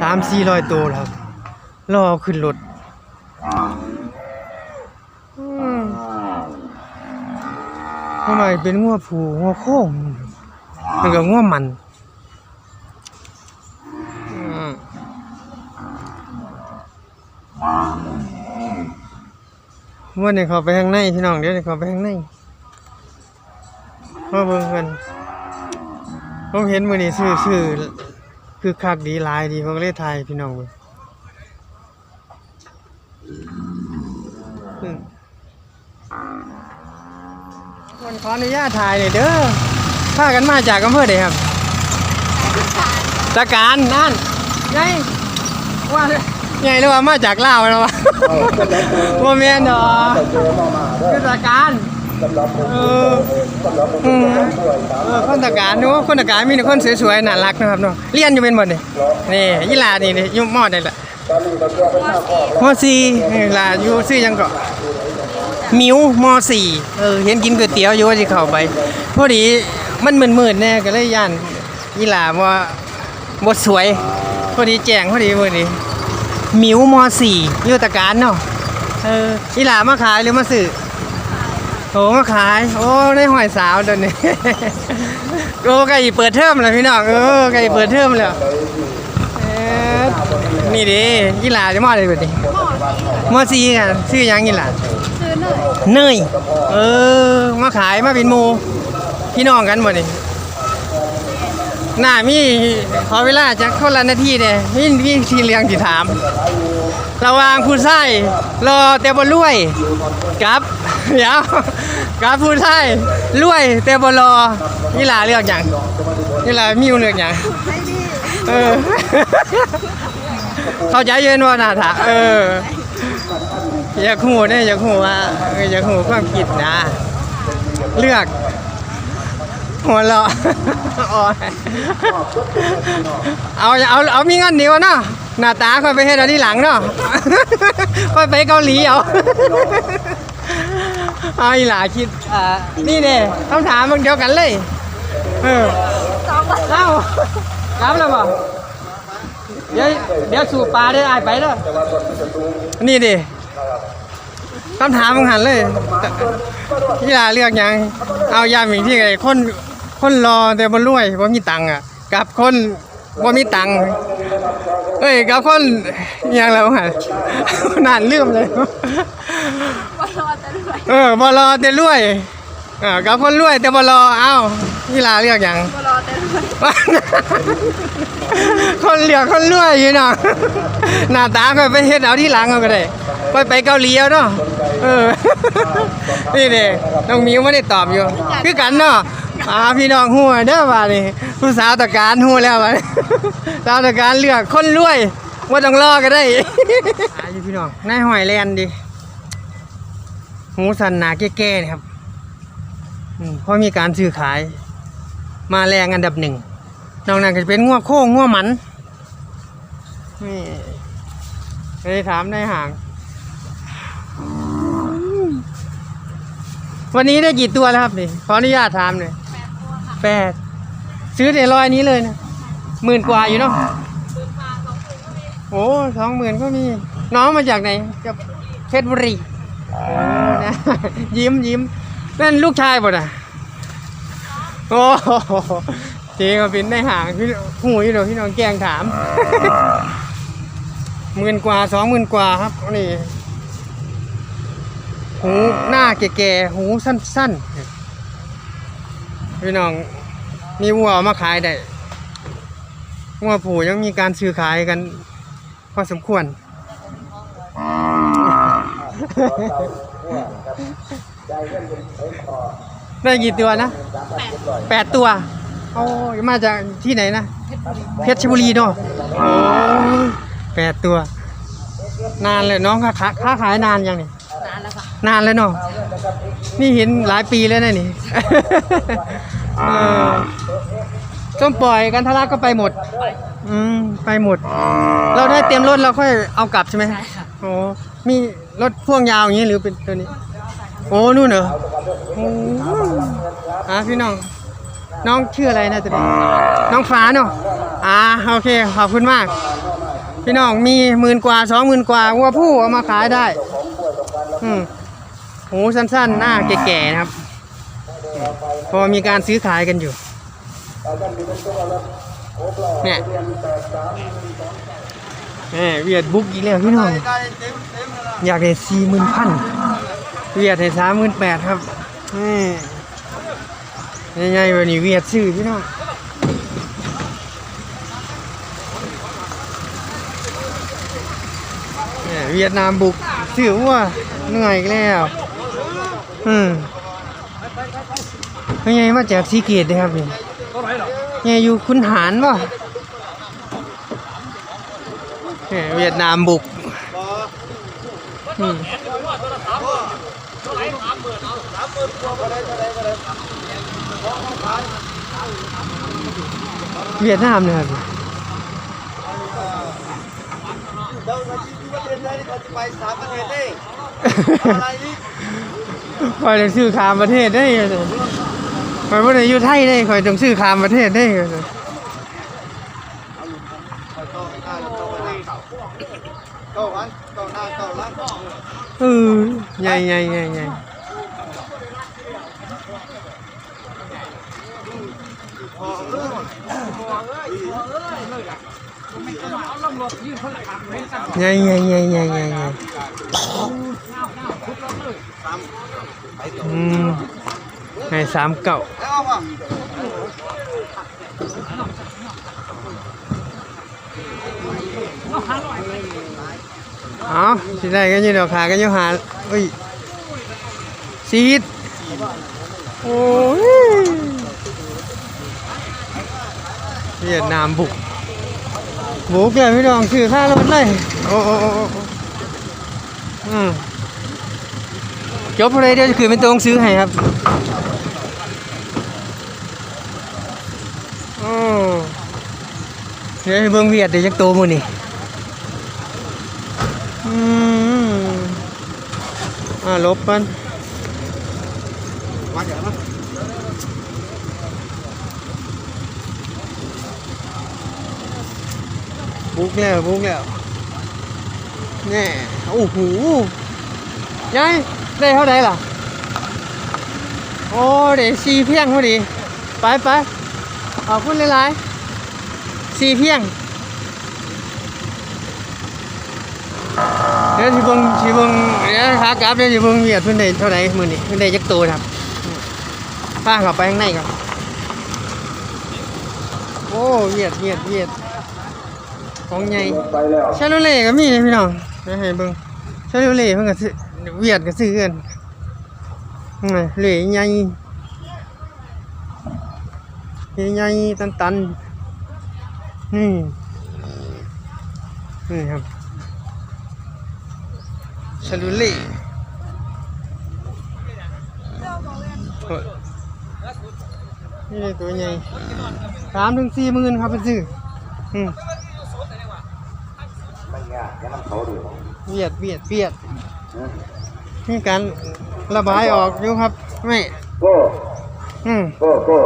สามสี่ร้อยตัวแล้วครับรอเอาขึ้นรถอืมทำไมเป็นงัวผูงัวโค้งมันก็งัวมันอืมวันนี้เขาไปข้างในพี่น้องเดี๋ยวนี้เขาไปข้างในมาเบิ่งกันผมเห็นมือนี้ชื่อชื่อ คือคักดีหลายดีเขาก็เลยถ่ายให้พี่น้องเบิ่งอืมคนขออนุญาตถ่ายหน่อยเด้อพากันมาจากอำเภอใดครับตะการนั่นไงว่าเลยไงเลยว่ามาจากลาวแล้ววะ โมเมนต์ดอกคือตะการเอออืมเออคนตะการเนาะคนตะการมีแต่คนสวยๆน่ารักนะครับเนาะเรียนอยู่เป็นหมดนี่นี่ยี่หลานี่นี่อยุ่มอดได้ละมสี่นี่หลาอยู่ซื้อหยังเกาะมิวมสี่เออเห็นกินก๋วยเตี๋ยวอยู่ว่าสิเข้าไปพอดีมันมืดๆแน่ก็เลยย่านยี่หลาว่าบ่สวยพอดีแจ้งพอดีพอดีมิวมสี่อยู่ตะการเนาะเออยี่หลามาขายหรือมาซื้อ โอ้มาขาย โอ้ได้หอยสาวเดี๋ยวนี้ โอ้ไก่เปิดเทอมแล้วพี่น้องเออไก่เปิดเทอมแล้วเอ๊ะนี่ดิยี่หลาจะมาอะไรแบบนี้มอซีกันชื่อหยังยี่หลาซื้อเนยเนยเออมาขายมาเป็นหมูพี่น้องกันหมดนี่หน้ามีขอเวลาจะเข้าละนาทีเนี่ยมีมีทีเรียงที่ถาม ระหว่างผู้ชายรอแต่บ่รวยกับ เดี๋ยวกับผู้ชายรวยแต่บ่รอนี่ลาเลือกอย่างนี่ลามิวเลือกอย่างเออเขาใจเย็นว่านาถาเออ อยากหูเนี่ยอยากหูว่าเอออยากหูความคิดนะ เลือก หัวเราะโอ้ยเอาเอาเอามีเงินดีวะเนาะหน้าตาค่อยไปเฮ็ดเอาที่หลังเนาะค่อยไปเกาหลีเอา เอาอีหลาคิด อ่า นี่เนี่ยคำถามมันเดียวกันเลย เออสองบาทเอ้ารับแล้วบ่เดี๋ยวเดี๋ยวสู่ปลาได้อายไปเด้อนี่ดิคำถามมึงหันเลยพี่ลาเลือกหยัง เอายามอีที่ไงคนคนรอแต่บ่รวยบ่มีตังค์อะ กับคนบ่มีตังค์เอ้ยกับคนอิหยังแล้วหัน นานลืมเลยบอลรอจะรวย เออบ่รอแต่รวยเออกับคนรวยแต่บ่รอเอ้าพี่ลาเลือกหยังบอลรอจะรวยคนเหลือคนรวยอยู่เนาะหน้าตาก็ไปเฮ็ดเอาที่หลังเอาก็ได้ไปไปเกาหลีเอาเนาะเออนี่เด้น้องมิวไม่ได้ตอบอยู่คือกันเนาะอ่าพี่น้องฮู้เด้อว่านี่ผู้สาวตะการฮู้แล้วว่าสาวตะการเลือกคนรวยบ่ต้องรอก็ได้อาอยู่พี่น้องนายหอยแลนดิ หูสันหนาแก่ๆนี่ครับอืมเพราะมีการซื้อขาย มาแรงอันดับหนึ่งนอกนั้นก็จะเป็นงัวโค้งงัวหมันนี่ไปถามในห่าง วันนี้ได้กี่ตัวแล้วครับนี่ขออนุญาตถามหน่อยแปดซื้อในร้อยนี้เลยนะหมื่นกว่าอยู่เนาะโอ้สองหมื่นก็มี น้องมาจากไหนจากเพชรบุรีโอ้นะ ยิ้มยิ้มนั่นลูกชายป่ะน่ะโอ้โหเจ๊ก็เป็นได้ห่างพี่หูยเดี๋ยวพี่น้องแกล้งถามหมื่นกว่าสองหมื่นกว่าครับนี่หูหน้าแก่ๆหูสั้นๆพี่น้องมีวัวเอามาขายได้วัวผูยังมีการซื้อขายกันพอสมควร ได้กี่ตัวนะแปดตัวโอ้ยมาจากที่ไหนนะ เพชรบุรีเนาะโอ้ยแปดตัว นานเลยน้องค้าค้าค้าขายนานยังนี่นานแล้วค่ะนานเลยเนาะนี่เห็นหลายปีแล้วนะนี่เออส้มปล่อยกันทะลักก็ไปหมด อืม ไปหมด เราได้เตรียมรถเราค่อยเอากลับใช่ไหมใช่ค่ะโอ้มี รถพ่วงยาวอย่างนี้หรือเป็นตัวนี้ โอ้นู่นเหรอโอ้อะพี่น้อง น้องชื่ออะไรนะตัวนี้ น้องฟ้าเนาะอ่าโอเคขอบคุณมาก พี่น้องมีหมื่นกว่าสองหมื่นกว่าวัวผู้เอามาขายได้ อืมหูสั้นๆ หน้าแก่ๆนะครับ พอมีการซื้อขายกันอยู่ เนี่ย แหมเวียดบุกอีกแล้วพี่น้อง อยากได้สี่หมื่นพันเวียดให้สามหมื่นแปดครับนี่ใหญ่ๆวันนี้เวียดซื้อพี่น้องเนี่ยเวียดนามบุกซื้อว่าเหนื่อยแล้ว อืมเป็นไงมาจากซีเกตเลยครับนี่เนี่ยอยู่คุณหารป่ะ เวียดนามบุกเวียดนามเนี่ยครับคอยต้องซื้อคามประเทศได้คอยว่าในยุไทยได้คอยต้งซื้อคามประเทศได้ เออใหญ่ใหญ่ใหญ่ใหญ่ให อืมให้สามเก่าแล้วเอาป่ได้กันอยู่เดี๋ยวขากันอยู่หาอุ้ยซีดโอ้ยเวียดนามบุกบุกเลยพี่น้องซื้อค่ารถเลยโอ้โอ้โอ้อืมจบเลยเดี๋ยวจะคืนเป็นตัวหนังซื้อให้ครับโอ้เดี๋ยวเบิ่งเวียดเดี๋ยวจักโตมือนี่ อืม อ่าลบมันมาเดี๋ยวนะบุกแล้วบุกแล้วแน่โอ้โหยายได้เท่าไหร่ล่ะ โอ้เดี๋ยวสี่เพียงพอดี ไปไปขอบคุณหลายๆสี่เพียง เดี๋ยวสิเบิ่งสิเบิ่งเดี๋ยวขากลับเดี๋ยวสิเบิ่งเวียดเพิ่นได้เท่าไหร่มื้อนี้เพิ่นได้จักโตครับป้าเข้าไปข้างในก่อนโอ้เวียดเวียดเวียดของใหญ่ไปแล้วชาโลเล่ก็มีนะพี่น้องเดี๋ยวให้เบิ่งชาโลเล่เพิ่นก็ซื้อเวียดก็ซื้อกันนั่นน่ะเหล่ใหญ่ใหญ่ๆตันนี่นี่ครับ ชลูล่นี่เลยตัวใหญ่สามถึงสี่หมื่นครับเป็นซื้ออืมเขาดูเวียดเวียดเวียดมีการระบายออกอยู่ครับไม่โก้อืมโก้โก้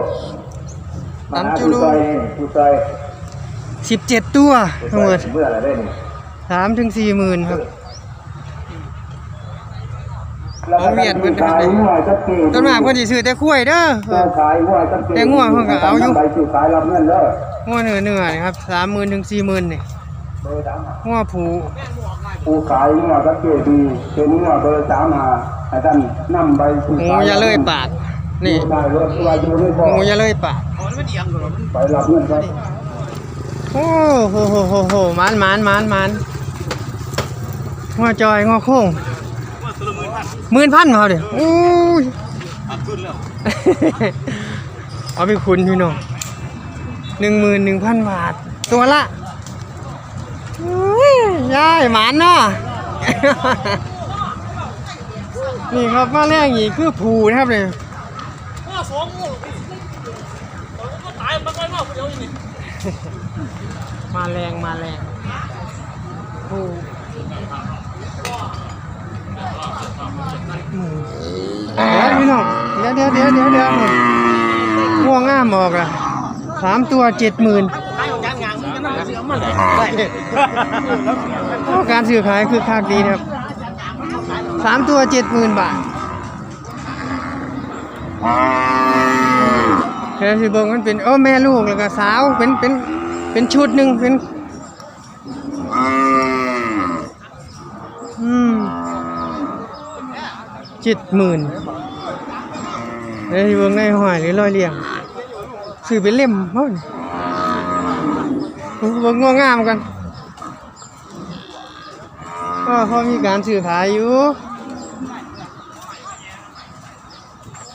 ตามจูดูสิบเจ็ดตัวทั้งหมดสามถึงสี่หมื่นครับ ของเวียดเหมือนกันเลยต้นมากเพิ่นสิซื้อแต่กล้วยเด้อเออขายหัวจังแต่งัวเพิ่นก็เอาอยู่ใบซื้อขายรับเงินเด้อหัวเนื้อเนื้อนี่ครับสามหมื่นถึงสี่หมื่นนี่เบอร์สามห้าหัวผูผู้ขายหัวจังเกดีเป็นหัวเบอร์สามหาให้ท่านนำใบซื้อหมูขายอยาเลยปาดนี่ได้รถว่าอยู่ในบ่หมูอยาเลยปาดไปรับเงินครับโอ้โหโหโหโหมันมันมันมันงัวจอยงัวโค้ง หมื่นพันเขาเดี๋ยวอู้ยเอาไปคุณพี่น้องหนึ่งหมื่นหนึ่งพันบาท ตัวละอุ้ยยายหมันเนาะนี่ครับมาแรกอีกคือผูนะครับเนี่ยมาแรงมาแรง โอ้เดี๋ยวพี่น้องเดี๋ยวเดี๋ยวเดี๋ยวเดี๋ยวเดี๋ยวง่วงง่ามออกอะสามตัวเจ็ดหมื่นมันเลยโอ้การซื้อขายคือคักดีนะครับสามตัวเจ็ดหมื่นบาทเดี๋ยวสิเบิ่งมันเป็นโอ้แม่ลูกแล้วก็สาวเป็นเป็นเป็นชุดหนึ่งเป็นอืม เจ็ดหมื่นเดี๋ยวเบิ่งในหอยหรือรอยเลี่ยงซื้อเป็นเล่มเฮ้ยเบิ่งงงามกันก็เขามีการซื้อขายอยู่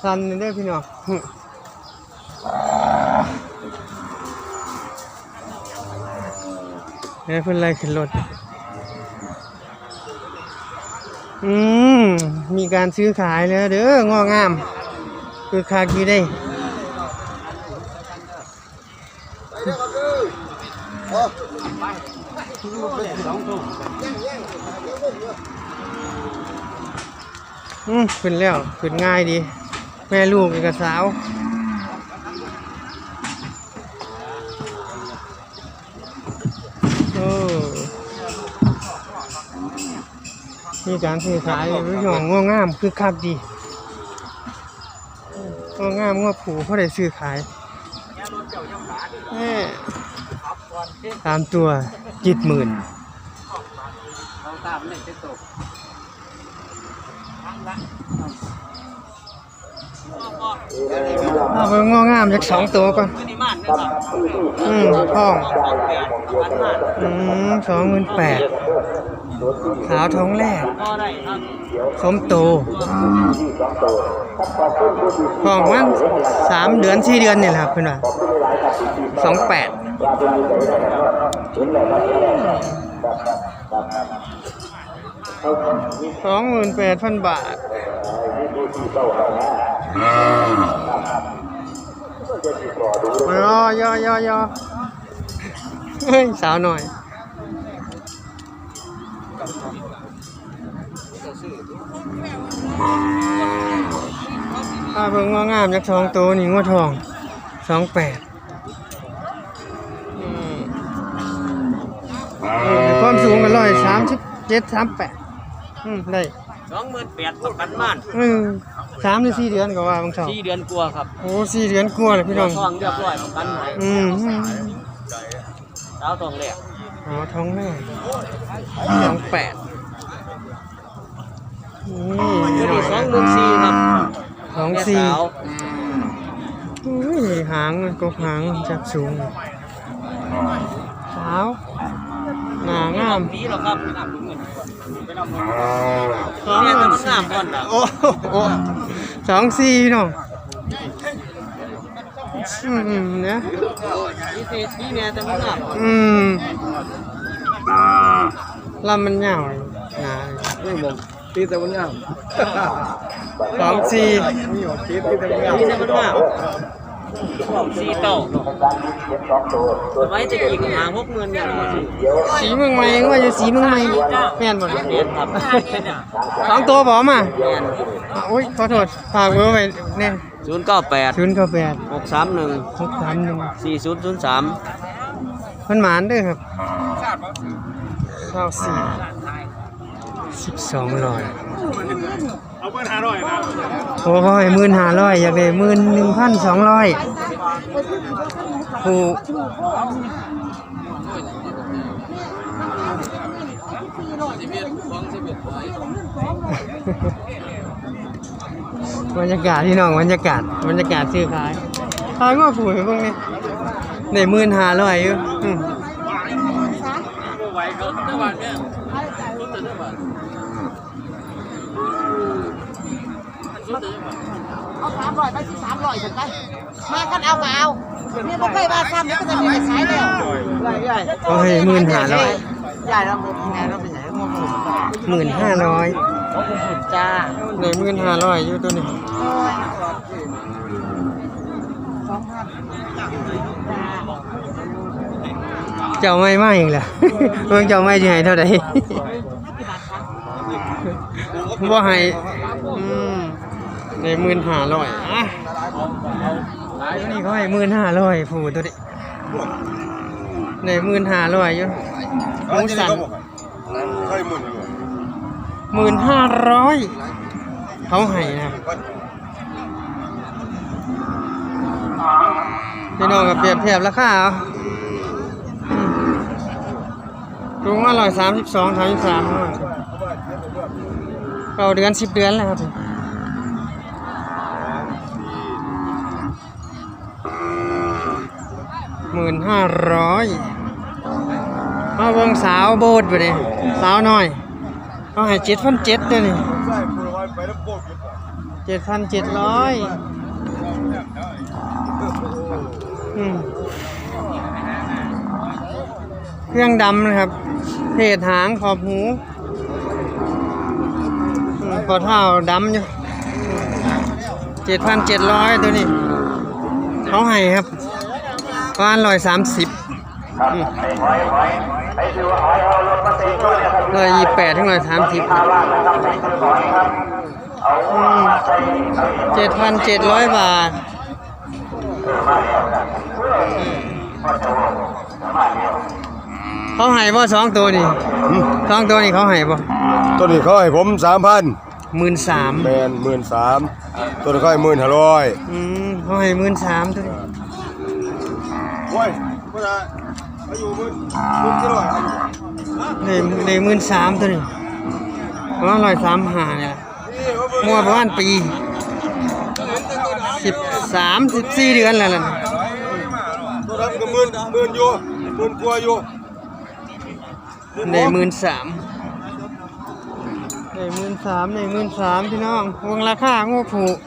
สันเด้อพี่น้องเดี๋ยเพิ่อนไล่ขึ้นรถอืม มีการซื้อขายแล้วเด้ององามคือคากีได้อืมขึ้นแล้ว ขึ้นง่ายดี แม่ลูกอีกกับสาว มีการซื้อขายวิหองง่วงงามคือคักดีง่วงงามง่วงผูเขาได้ซื้อขายแม่ตามตัวจิตหมื่นเอาไปงองามจากสองตัวก่อนนี่มันนะครับอืมพ่องพันมันอืมสองหมื่นแปด ขาวท้องแรกพอได้ครับสมโตพ่องมันสามเดือนสี่เดือนนี่แหละครับเพื่อนว่าสองแปดสองหมื่นแปดพันบาทยอย่อย่อย่อเฮ้ยสาวหน่อย ถ้าเบิ่งว่างามจากสองตัวนี่งวดทองสองแปดความสูงกันร้อยสามสิบเจ็ดสามแปดอืมได้สองหมื่นแปดประกันมันอืมสามหรือสี่เดือนก็ว่าบางสองสี่เดือนกลัวครับโอ้สี่เดือนกลัวเลยพี่น้องทองเรียบร้อยประกันให้อืมสาวทองแหลกอ๋อท้องแม่สองแปด นี่ตัวนี้สองหมื่นสี่ครับสองแม่สี่สาวอุ้ยหางมันกบหางจากสูงสาวหนางามปีหรอครับสองแม่จะมันงามก่อนนะโอ้โหสองสี่พี่น้องอืมเนี่ยนี่สิพี่แม่จะมันงามก่อนอืมลำมันยาวเลยหนานี่ ผมปีแต่มันงามสองสี่ปีแต่มันงามสี่เต่าไว้จะกินหาพวกเงินอย่างนี้สิสีเมืองใหม่ว่าอยู่สีเมืองใหม่แม่นหมดเรียนครับสองตัวบอมาแม่นอะอุ้ยขอโทษฝากเบอร์ไว้เนี่ยศูนย์เก้าแปดศูนย์เก้าแปดหกสามหนึ่งหกสามหนึ่งสี่ศูนย์ศูนย์สามมันหมานเด้วยครับเก้าสี่ สิบสองร้อยเอาเมื่นห้าร้อยนะโอ้ยหมื่นห้าร้อยอยากได้หมื่นหนึ่งพันสองร้อยถูกบรรยากาศพี่น้องบรรยากาศบรรยากาศซื้อขายขายว่าผูดเพิ่งนี่ในหมื่นห้าร้อยอยู่อืม เอาสามร้อยไปสิสามร้อยถึงไปมากันเอาก็เอาเนี่ยบ่เคยว่าซ้ำเดี๋ยวก็จะมีแต่ขายแล้วเขาให้หมื่นห้าร้อยใหญ่เราเป็นไงเราเป็นไหนงงหมื่นห้าร้อยจ้าในหมื่นห้าร้อยอยู่ตัวนี้เจ้าไม่มาอีกแล้วเพิ่งเจ้าไม่จะให้เท่าไหร่ว่าให้ ในหมื่นห้าร้อยอะตัวนี้เขาให้หมื่นห้าร้อยผู้ตัวนี้ในหมื่นห้าร้อยอยู่หมูสันใช่หมื่นอยู่หมื่นห้าร้อยเขาให้นะครับพี่น้องกับเปรียบเทียบราคาเอาอืมลุงว่าร้อยสามสิบสองสามสิบสามเก้าเดือนสิบเดือนแล้วครับ หมื่นห้าร้อยมาเบิ่งสาวโบดไปดิสาวน้อยเอาให้เจ็ดพันเจ็ดด้วยนี่เจ็ดพันเจ็ดร้อยเครื่องดำนะครับ เพจหางขอบหูอืมกอเท้าดำอยู่เจ็ดพันเจ็ดร้อยตัวนี้เขาให้ครับ ประมาณร้อยสามสิบร้อยยี่แปดถึงร้อยสามสิบเจ็ดพันเจ็ดร้อยบาทอืมเขาให้บ่สองตัวนี่สองตัวนี่เขาให้บ่ตัวนี้เขาให้ผมสามพันหมื่นสามแมนหมื่นสามตัวนี้เขาให้หมื่นห้าร้อยอืมเขาให้หมื่นสามตัวนี้ โอ้ยก็ได้อายุหมื่นหมื่นกี่ร้อยในในหมื่นสามตัวนี้ประมาณร้อยสามหาเนี่ยแหละงัวประมาณปีสิบสามสิบสี่เดือนแล้วล่ะตัวนั้นก็หมื่นหมื่นอยู่หมื่นกว่าอยู่ในหมื่นสามในหมื่นสามในหมื่นสามพี่น้องวงราคางัวผูก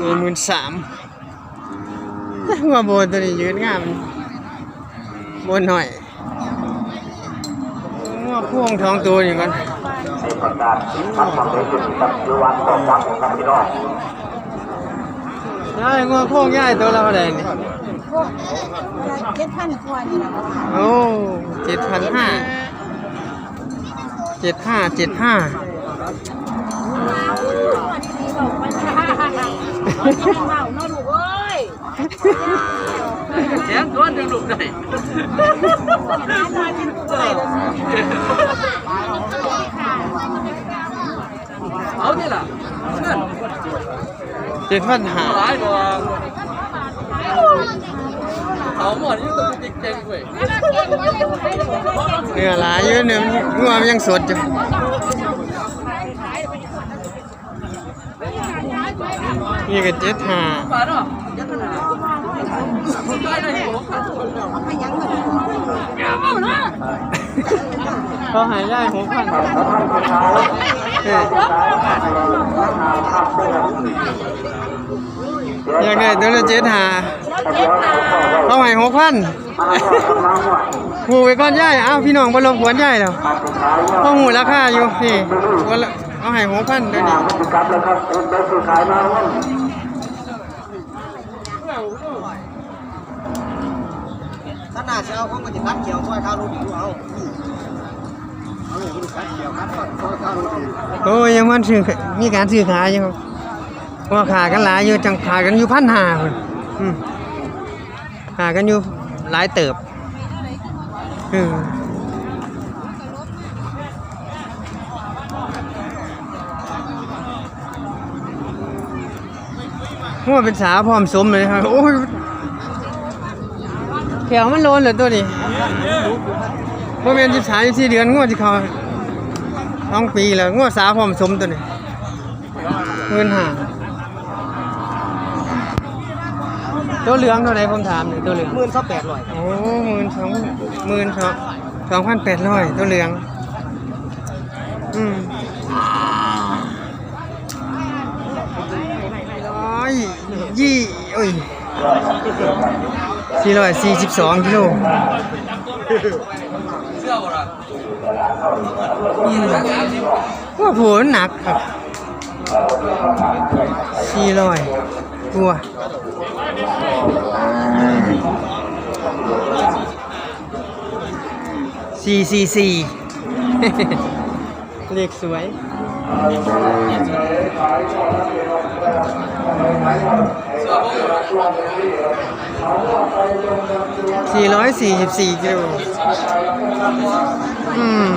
ในหมื่นสาม งัวโบนตัวนี้ยืนงามโบนหน่อยงัวพ่วงท้องตัวอยู่กันย่ายงัวโค้งย่ายตัวละเท่าไหร่นี่เจ็ดพันกว่านี่นะโอ้เจ็ดพันห้าเจ็ดห้าเจ็ดห้า แจ้งก้อนจังลูกได้เอาดิล่ะเพื่อนเจ็ดพันห้าหลายกว่าเขาหมดนี่ตัวจริงจริงเว้ยเนื้อหลายเยอะเนื้องัวมันยังสดอยู่นี่ก็เจ็ดห้า เขาหายย่ายหกพันอยากได้ตัวละเจ็ดหาเขาหายหกพันผูไว้ก้อนย่ายอ้าวพี่น้องบรมกวนย่ายแล้วข้อมูลราคาอยู่นี่วันละเอาหายหกพันเดี๋ยวนี้ ขนาดจะเอามันจะกัดเกี่ยวซอยข้าวลูกอยู่เอาเอาอย่างนี้กัดเกี่ยวกัดซอยข้าวลูกอยู่โอ้ยยังมันซื้อมีการซื้อขายอยู่ครับว่าขากันหลายอยู่จังขากันอยู่พันหาคนขากันอยู่หลายเติบอืมว่าเป็นสาวพร้อมสมเลยครับโอ้ย แถวมันโลนเหรอตัวนี้ว่าเป็นสิบสามสิบสี่เดือนงวดที่เขาต้องปีแล้วงวดสาวพร้อมสมตัวนี้เงินหาตัวเหลืองเท่าไหร่ผมถามหน่อยตัวเหลืองหมื่นสักแปดร้อยโอ้หมื่นสองหมื่นสองสองพันแปดร้อยตัวเหลือง อืมร้อยยี่โอ้ย สี่ร้อยสี่สิบสองกิโลว่าผัวหนักครับสี่ร้อยกลัวสี่สี่สี่เลขสวยเชื่อบ่ล่ะสี่ร้อยสี่สิบสี่กิโลอืม